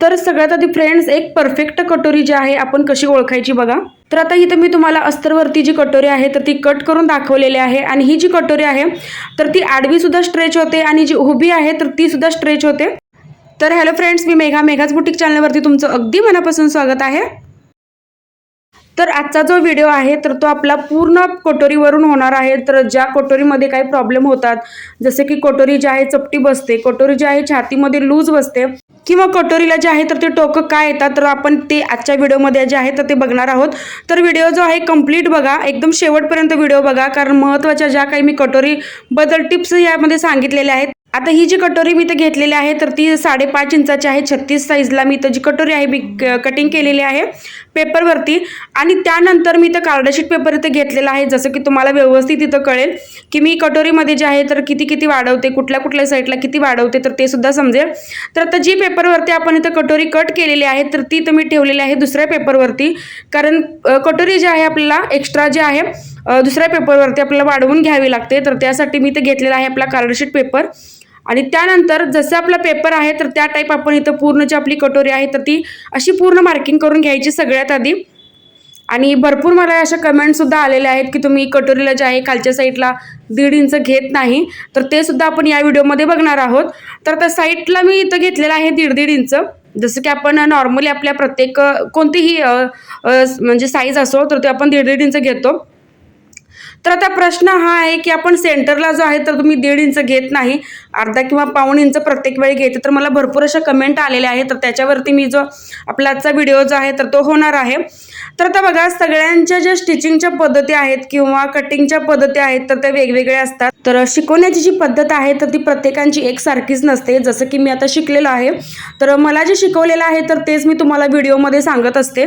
तर सगळ्यात आधी फ्रेंड्स एक परफेक्ट कटोरी जी आहे आपण कशी ओळखायची बघा. तर आता इथं मी तुम्हाला अस्तरवरती जी कटोरी आहे तर ती कट करून दाखवलेली आहे. आणि ही जी कटोरी आहे तर ती आडवीसुद्धा स्ट्रेच होते आणि जी उभी आहे तर तीसुद्धा स्ट्रेच होते. तर हॅलो फ्रेंड्स मी मेघा मेघाच बुटीक चॅनलवरती तुमचं अगदी मनापासून स्वागत आहे. तर आजचा जो व्हिडिओ आहे तर तो आपला पूर्ण कटोरीवरून होणार आहे. तर ज्या कटोरीमध्ये काही प्रॉब्लेम होतात जसे की कटोरी जी आहे चपटी बसते. कटोरी जी आहे छातीमध्ये लूज बसते. किंवा कटोरीला जे आहे तर ते टोकं काय येतात तर आपण ते आजच्या व्हिडिओमध्ये जे आहे तर ते बघणार आहोत. तर व्हिडिओ जो आहे कंप्लीट बघा. एकदम शेवटपर्यंत व्हिडिओ बघा. कारण महत्त्वाच्या ज्या काही मी कटोरीबद्दल टिप्स यामध्ये सांगितलेल्या आहेत आता ही जी कटोरी मी इथं घेतलेली आहे तर ती साडेपाच इंचाची आहे. छत्तीस साईजला मी इथं जी कटोरी आहे मी कटिंग केलेली आहे पेपरवरती. आणि त्यानंतर मी इथं कार्डशीट पेपर इथं घेतलेला आहे जसं की तुम्हाला व्यवस्थित इथं कळेल की मी कटोरीमध्ये जे आहे तर किती किती वाढवते कुठल्या कुठल्या साईडला किती वाढवते तर ते सुद्धा समजेल. तर आता जी पेपरवरती आपण इथं कटोरी कट केलेली आहे तर ती इथं मी ठेवलेली आहे दुसऱ्या पेपरवरती कारण कटोरी जी आहे आपल्याला एक्स्ट्रा जे आहे दुसऱ्या पेपरवरती आपल्याला वाढवून घ्यावी लागते. तर त्यासाठी मी इथं घेतलेला आहे आपला कार्डशीट पेपर आणि त्यानंतर जसं आपला पेपर आहे तर त्या टाईप आपण इथं पूर्ण जी आपली कटोरी आहे तर ती अशी पूर्ण मार्किंग करून घ्यायची सगळ्यात आधी. आणि भरपूर मला अशा कमेंटसुद्धा आलेल्या आहेत की तुम्ही कटोरीला जे आहे खालच्या साईडला दीड इंच घेत नाही. तर ते सुद्धा आपण या व्हिडिओमध्ये बघणार आहोत. तर त्या साईडला मी इथं घेतलेलं आहे दीड दीड इंच. जसं की आपण नॉर्मली आपल्या प्रत्येक कोणतीही म्हणजे साईज असो तर ते आपण दीड दीड इंच घेतो. तर आता प्रश्न हा आहे की आपण सेंटरला जो आहे तर तुम्ही दीड इंच घेत नाही अर्धा किंवा पाऊण इंच प्रत्येक वेळी घेते तर मला भरपूर अशा कमेंट आलेल्या आहेत. तर त्याच्यावरती मी जो आपला आजचा व्हिडिओ जो आहे तर तो होणार आहे. तर आता बघा सगळ्यांच्या ज्या स्टिचिंगच्या पद्धती आहेत किंवा कटिंगच्या पद्धती आहेत तर त्या वेगवेगळ्या असतात. तर शिकवण्याची जी पद्धत आहे तर ती प्रत्येकांची एकसारखीच नसते. जसं की मी आता शिकलेलो आहे. तर मला जे शिकवलेलं आहे तर तेच मी तुम्हाला व्हिडिओमध्ये सांगत असते.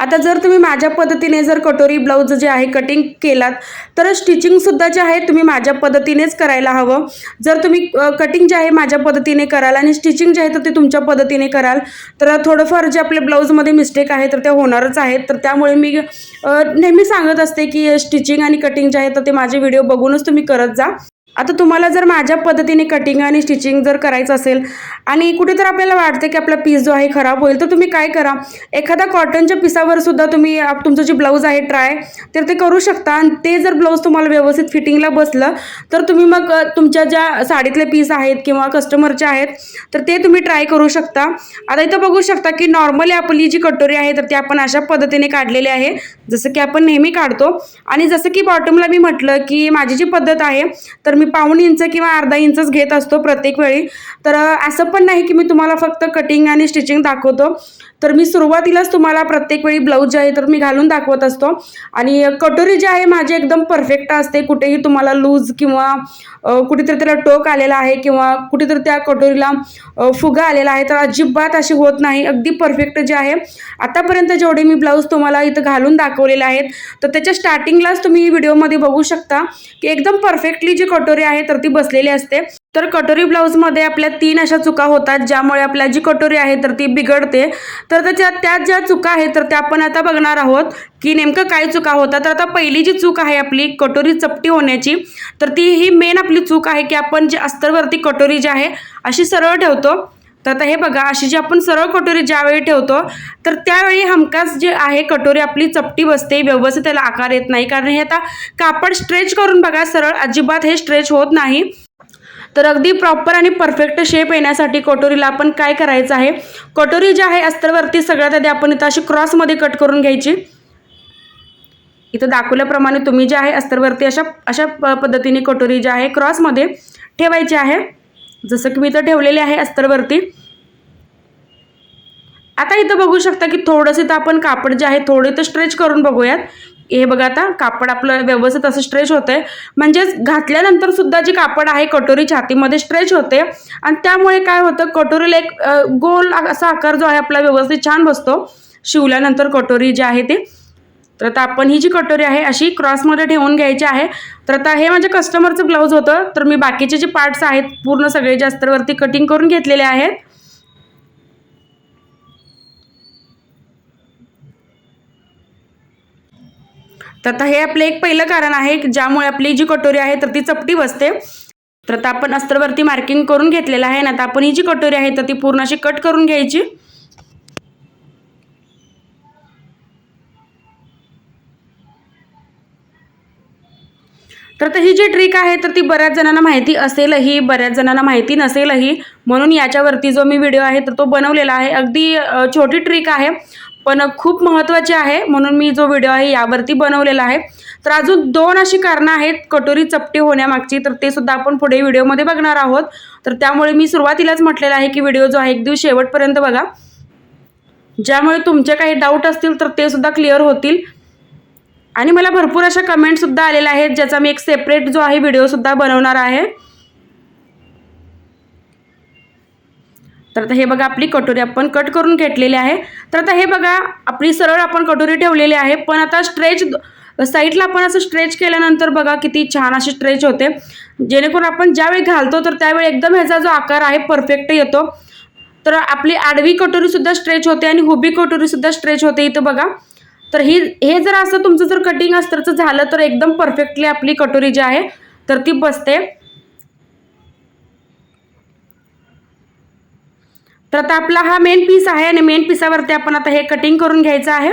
आता जर तुम्ही माझ्या पद्धतीने जर कटोरी ब्लाऊज जे आहे कटिंग केलात तर स्टिचिंगसुद्धा जे आहे तुम्ही माझ्या पद्धतीनेच करायला हवं. जर तुम्ही कटिंग जे आहे माझ्या पद्धतीने कराल आणि स्टिचिंग जे आहे तर ते तुमच्या पद्धतीने कराल तर थोडंफार जे आपल्या ब्लाऊजमध्ये मिस्टेक आहे तर त्या होणारच आहेत तर त्यामुळे मी नेहमी सांगत असते की स्टिचिंग आणि कटिंग जे आहे तर ते माझे व्हिडिओ बघूनच तुम्ही करत जा. आता तुम्हाला जर माझ्या पद्धतीने कटिंग आणि स्टिचिंग जर करायचं असेल आणि कुठे तर आपल्याला वाटते की आपला पीस जो आहे खराब होईल तर तुम्ही काय करा? एखादा कॉटनच्या पिसावर सुद्धा तुम्ही तुमचं जे ब्लाऊज आहे ट्राय तर ते करू शकता. आणि ते जर ब्लाऊज तुम्हाला व्यवस्थित फिटिंगला बसलं तर तुम्ही मग तुमच्या ज्या साडीतले पीस आहेत किंवा कस्टमरचे आहेत तर ते तुम्ही ट्राय करू शकता. आता इथं बघू शकता की नॉर्मली आपली जी कटोरी आहे तर ती आपण अशा पद्धतीने काढलेली आहे जसं की आपण नेहमी काढतो. आणि जसं की बॉटमला मी म्हटलं की माझी जी पद्धत आहे तर मी पाऊण इंच किंवा अर्धा इंचच घेत असतो प्रत्येक वेळी. तर असं पण नाही की मी तुम्हाला फक्त कटिंग आणि स्टिचिंग दाखवतो. तर मी सुरुवातीलाच तुम्हाला प्रत्येक वेळी ब्लाऊज जे आहे तर मी घालून दाखवत असतो. आणि कटोरी जी आहे माझी एकदम परफेक्ट असते. कुठेही तुम्हाला लूज किंवा कुठेतरी त्याला टोक आलेला आहे किंवा कुठेतरी त्या कटोरीला फुगा आलेला आहे तर अजिबात अशी होत नाही. अगदी परफेक्ट जे आहे. आतापर्यंत जेवढे मी ब्लाऊज तुम्हाला इथं घालून दाखवलेले आहेत तर त्याच्या स्टार्टिंगलाच तुम्ही व्हिडिओमध्ये बघू शकता की एकदम परफेक्टली जी कटोरी आहे तर ती बसलेली असते. तर कटोरी ब्लाऊजमध्ये आपल्या तीन अशा चुका होतात ज्यामुळे आपल्या जी कटोरी आहे तर ती बिघडते. तर त्याच्या त्या ज्या चुका आहेत तर त्या आपण आता बघणार आहोत की नेमकं काय चुका होतात. तर आता पहिली जी चूक आहे आपली कटोरी चपटी होण्याची तर ती ही मेन आपली चूक आहे की आपण जी अस्तरवरती कटोरी जी आहे अशी सरळ ठेवतो. तर आता हे बघा अशी जी आपण सरळ कटोरी ज्यावेळी ठेवतो तर त्यावेळी हमखास जे आहे कटोरी आपली चपटी बसते व्यवस्थित त्याला आकार येत नाही. कारण हे आता कापड स्ट्रेच करून बघा सरळ अजिबात हे स्ट्रेच होत नाही. तर अगदी प्रॉपर आणि परफेक्ट शेप येण्यासाठी कटोरीला आपण काय करायचं आहे? कटोरी जी आहे अस्तरवरती सगळ्यात आधी आपण इथं अशी क्रॉसमध्ये कट करून घ्यायची. इथं दाखवल्याप्रमाणे तुम्ही जे आहे अस्तरवरती अशा अशा प- पद्धतीने कटोरी जी आहे क्रॉसमध्ये ठेवायची आहे. जसं की मी इथं ठेवलेली आहे अस्तरवरती. आता इथं बघू शकता की थोडंसं तर आपण कापड जे आहे थोडं इथं स्ट्रेच करून बघूयात. हे बघा आता कापड आपलं व्यवस्थित असं स्ट्रेच होतंय. म्हणजेच घातल्यानंतर सुद्धा जी कापड आहे कटोरी छातीमध्ये स्ट्रेच होते. आणि त्यामुळे काय होतं कटोरीला एक गोल असा आकार जो आहे आपला व्यवस्थित छान बसतो. शिवल्यानंतर कटोरी जी आहे ती. तर आता आपण ही जी कटोरी आहे अशी क्रॉसमध्ये ठेवून घ्यायची आहे. तर आता हे माझ्या कस्टमरचं ब्लाऊज होतं तर मी बाकीचे जे पार्ट्स आहेत पूर्ण सगळे जे अस्तरवरती कटिंग करून घेतलेले आहेत. तर आता हे आपलं एक पहिलं कारण आहे ज्यामुळे आपली जी कटोरी आहे तर ती चपटी बसते. तर आता आपण अस्तरवरती मार्किंग करून घेतलेलं आहे ना आता आपण ही जी कटोरी आहे तर ती पूर्ण अशी कट करून घ्यायची. तर तर ही जी ट्रिक आहे तर ती बऱ्याच जणांना माहिती असेलही बऱ्याच जणांना माहिती नसेलही. म्हणून याच्यावरती जो मी व्हिडिओ आहे तर तो बनवलेला आहे. अगदी छोटी ट्रिक आहे पण खूप महत्त्वाची आहे. म्हणून मी जो व्हिडिओ आहे यावरती बनवलेला आहे. तर अजून दोन अशी कारणं आहेत कटोरी चपटी होण्यामागची. तर ते सुद्धा आपण पुढे व्हिडिओमध्ये बघणार आहोत. तर त्यामुळे मी सुरुवातीलाच म्हटलेलं आहे की व्हिडिओ जो आहे एक दिवस शेवटपर्यंत बघा. ज्यामुळे तुमचे काही डाऊट असतील तर ते सुद्धा क्लिअर होतील. आणि मला भरपूर अशा कमेंटसुद्धा आलेल्या आहेत ज्याचा मी एक सेपरेट जो आहे व्हिडिओसुद्धा बनवणार आहे. तर आता हे बघा आपली कटोरी आपण कट करून घेतलेली आहे. तर आता हे बघा आपली सरळ आपण कटोरी ठेवलेली आहे पण आता स्ट्रेच साईडला आपण असं स्ट्रेच केल्यानंतर बघा किती छान अशी स्ट्रेच होते. जेणेकरून आपण ज्यावेळी घालतो तर त्यावेळी एकदम ह्याचा जो आकार आहे परफेक्ट येतो. तर आपली आडवी कटोरीसुद्धा स्ट्रेच होते आणि हुबी कटोरीसुद्धा स्ट्रेच होते इथं बघा. तर ही हे जर असं तुमचं जर कटिंग अस्तरचं झालं तर एकदम परफेक्टली आपली कटोरी जी आहे तर ती बसते. तर आता आपला हा मेन पीस आहे आणि मेन पिसावरती आपण आता हे कटिंग करून घ्यायचं आहे.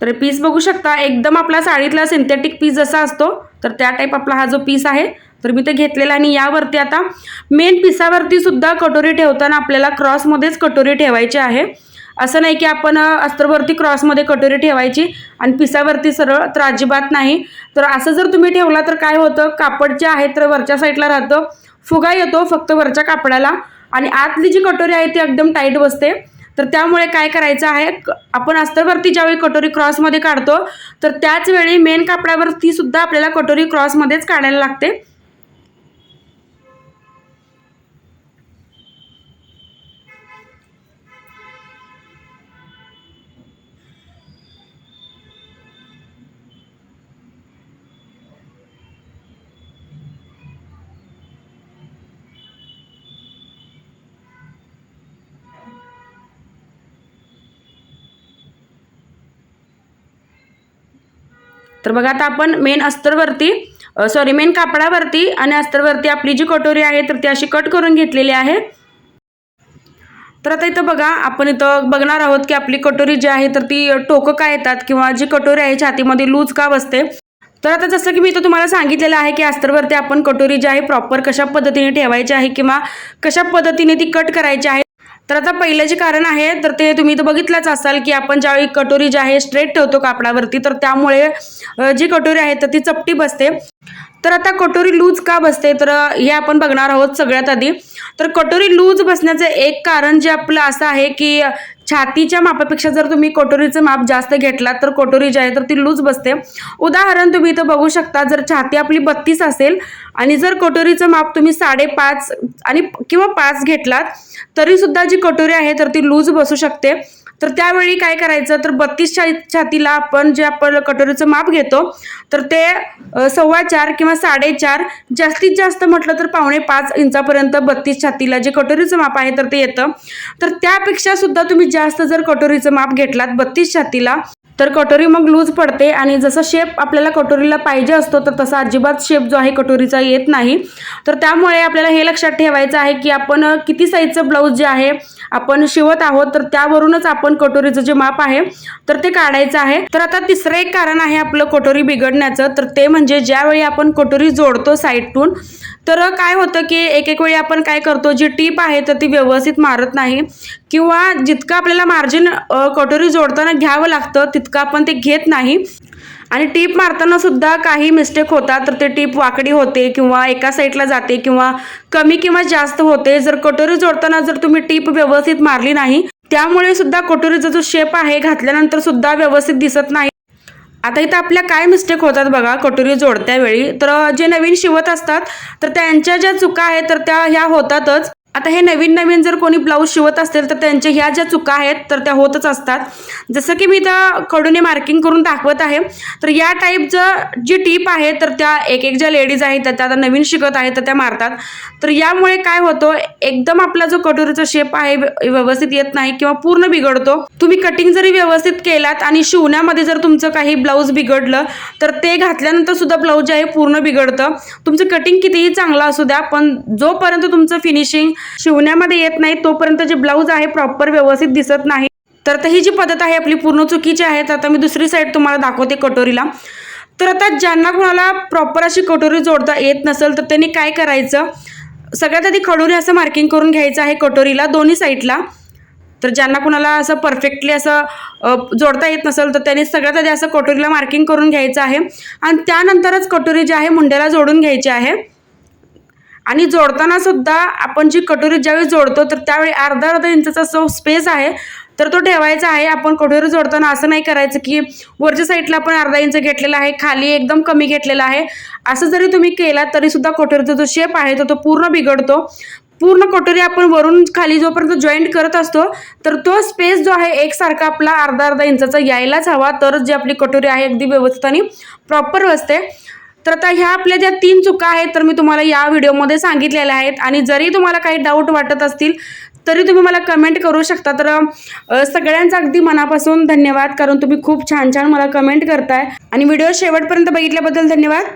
तर पीस बघू शकता एकदम आपला साडीतला सिंथेटिक पीस जसा असतो तर त्या टाईप आपला हा जो पीस आहे तर मी ते घेतलेला आणि यावरती आता मेन पिसावरती सुद्धा कटोरी ठेवताना आपल्याला क्रॉसमध्येच कटोरी ठेवायची आहे. असं नाही की आपण अ, अस्तरवरती क्रॉसमध्ये कटोरी ठेवायची आणि पिसावरती सरळ तर अजिबात नाही. तर असं जर तुम्ही ठेवला तर काय होतं? कापड जे आहे तर वरच्या साईडला राहतं. फुगा येतो फक्त वरच्या कापडाला आणि आतली जी कटोरी आहे ती एकदम टाईट बसते. तर त्यामुळे काय करायचं आहे? आपण अस्तरवरती ज्यावेळी कटोरी क्रॉसमध्ये काढतो तर त्याच वेळी मेन कापडावरती सुद्धा आपल्याला कटोरी क्रॉसमध्येच काढायला लागते. तर बघा आता आपण मेन अस्तरवरती सॉरी मेन कापडावरती आणि अस्तरवरती आपली जी कटोरी आहे तर ती अशी कट करून घेतलेली आहे. तर आता इथं बघा आपण इथं बघणार आहोत की आपली कटोरी जी आहे तर ती टोकं काय येतात किंवा जी कटोरी आहे छातीमध्ये लूज का बसते? तर आता जसं की मी इथं तुम्हाला सांगितलेलं आहे की अस्तरवरती आपण कटोरी जी आहे प्रॉपर कशा पद्धतीने ठेवायची आहे किंवा कशा पद्धतीने ती कट करायची आहे तर आता पहिलं जे कारण आहे तर ते तुम्ही तर बघितलंच असाल की आपण ज्यावेळी कटोरी जी आहे स्ट्रेट ठेवतो कापडावरती तर त्यामुळे जी कटोरी आहे तर ती चपटी बसते. तर आता कटोरी लूज का बसते? तर हे आपण बघणार आहोत सगळ्यात आधी. तर कटोरी लूज बसण्याचं एक कारण जे आपलं असं आहे की छातीच्या मापापेक्षा जर तुम्ही कोटोरीचं माप जास्त घेतलात तर कोटोरी जी आहे तर ती लूज बसते. उदाहरण तुम्ही इथं बघू शकता जर छाती आपली बत्तीस असेल आणि जर कटोरीचं माप तुम्ही साडेपाच आणि किंवा पाच घेतलात तरीसुद्धा जी कटोरी आहे तर ती लूज बसू शकते. तर त्यावेळी काय करायचं? तर बत्तीस छा छातीला आपण जे आपण कटोरीचं माप घेतो तर ते सव्वा चार किंवा साडेचार जास्तीत जास्त म्हटलं तर पावणे पाच इंचापर्यंत बत्तीस छातीला जे कटोरीचं माप आहे तर ते येतं. तर त्यापेक्षा सुद्धा तुम्ही जास्त जर कटोरीचं माप घेतलात बत्तीस छातीला तर कटोरी मग लूज पडते आणि जसं शेप आपल्याला कटोरीला पाहिजे असतो तर तसा अजिबात शेप जो आहे कटोरीचा येत नाही. तर त्यामुळे आपल्याला हे लक्षात ठेवायचं आहे की आपण किती साईजचं ब्लाऊज जे आहे आपण शिवत आहोत तर त्यावरूनच आपण कटोरीचं जे माप आहे तर ते काढायचं आहे. तर आता तिसरं एक कारण आहे आपलं कटोरी बिघडण्याचं तर ते म्हणजे ज्यावेळी आपण कटोरी जोडतो साईडतून तर काय होतं की एक एक वेळी आपण काय करतो जी टीप आहे तर ती व्यवस्थित मारत नाही. किंवा जितकं आपल्याला मार्जिन कटोरी जोडताना घ्यावं लागतं तितकं आपण ते घेत नाही. आणि टीप मारताना सुद्धा काही मिस्टेक होतात तर ते टीप वाकडी होते किंवा एका साईडला जाते किंवा कमी किंवा जास्त होते. जर कटोरी जोडताना जर तुम्ही टीप व्यवस्थित मारली नाही त्यामुळे सुद्धा कटोरीचा जो शेप आहे घातल्यानंतर सुद्धा व्यवस्थित दिसत नाही. आता इथं आपल्या काय मिस्टेक होतात बघा कटोरी जोडत्या वेळी. तर जे नवीन शिवत असतात तर त्यांच्या ज्या चुका आहेत तर त्या ह्या होतातच. आता हे नवीन नवीन जर कोणी ब्लाऊज शिवत असतील तर त्यांच्या ह्या ज्या चुका आहेत तर त्या होतच असतात. जसं की मी इथं कडूने मार्किंग करून दाखवत आहे. तर या टाईपचं जी टीप आहे तर त्या एक एक ज्या लेडीज आहेत त्या त्या आता नवीन शिकत आहेत तर त्या मारतात. तर यामुळे काय होतं एकदम आपला जो कटोरीचा शेप आहे व्यवस्थित येत नाही किंवा पूर्ण बिघडतो. तुम्ही कटिंग जरी व्यवस्थित केलात आणि शिवण्यामध्ये जर तुमचं काही ब्लाऊज बिघडलं तर ते घातल्यानंतर सुद्धा ब्लाऊज जे आहे पूर्ण बिघडतं. तुमचं कटिंग कितीही चांगलं असू द्या पण जोपर्यंत तुमचं फिनिशिंग शिवण्यामध्ये येत नाही तोपर्यंत जे ब्लाऊज आहे प्रॉपर व्यवस्थित दिसत नाही. तर आता ही जी पद्धत आहे आपली पूर्ण चुकीची आहे तर आता मी दुसरी साईड तुम्हाला दाखवते कटोरीला. तर आता ज्यांना कोणाला प्रॉपर अशी कटोरी जोडता येत नसेल तर त्यांनी काय करायचं? सगळ्यात आधी खडूने असं मार्किंग करून घ्यायचं आहे कटोरीला दोन्ही साईडला तर ज्यांना कुणाला असं परफेक्टली असं जोडता येत नसेल तर त्यांनी सगळ्यात आधी असं कटोरीला मार्किंग करून घ्यायचं आहे. आणि त्यानंतरच कटोरी जी आहे मुंड्याला जोडून घ्यायची आहे. आणि जोडताना सुद्धा आपण जी कटोरी ज्यावेळी जोडतो तर त्यावेळी अर्धा अर्धा इंचाचा जो स्पेस आहे तर तो ठेवायचा आहे. आपण कटोरी जोडताना असं नाही करायचं की वरच्या साईडला आपण अर्धा इंच घेतलेला आहे खाली एकदम कमी घेतलेला आहे. असं जरी तुम्ही केला तरी सुद्धा कटोरीचा जो शेप आहे तो तो पूर्ण बिघडतो. पूर्ण कटोरी आपण वरून खाली जोपर्यंत जॉईंट करत असतो तर तो स्पेस जो आहे एकसारखा आपला अर्धा अर्धा इंचाचा यायलाच हवा. तरच जी आपली कटोरी आहे अगदी व्यवस्थित आणि प्रॉपर बसते तर आता ह्या आपल्या ज्या तीन चुका आहेत तर मी तुम्हाला या व्हिडिओमध्ये सांगितलेल्या आहेत. आणि जरी तुम्हाला काही डाऊट वाटत असतील तरी तुम्ही मला कमेंट करू शकता. तर सगळ्यांचा अगदी मनापासून धन्यवाद. कारण तुम्ही खूप छान छान मला कमेंट करताय. आणि व्हिडिओ शेवटपर्यंत बघितल्याबद्दल धन्यवाद.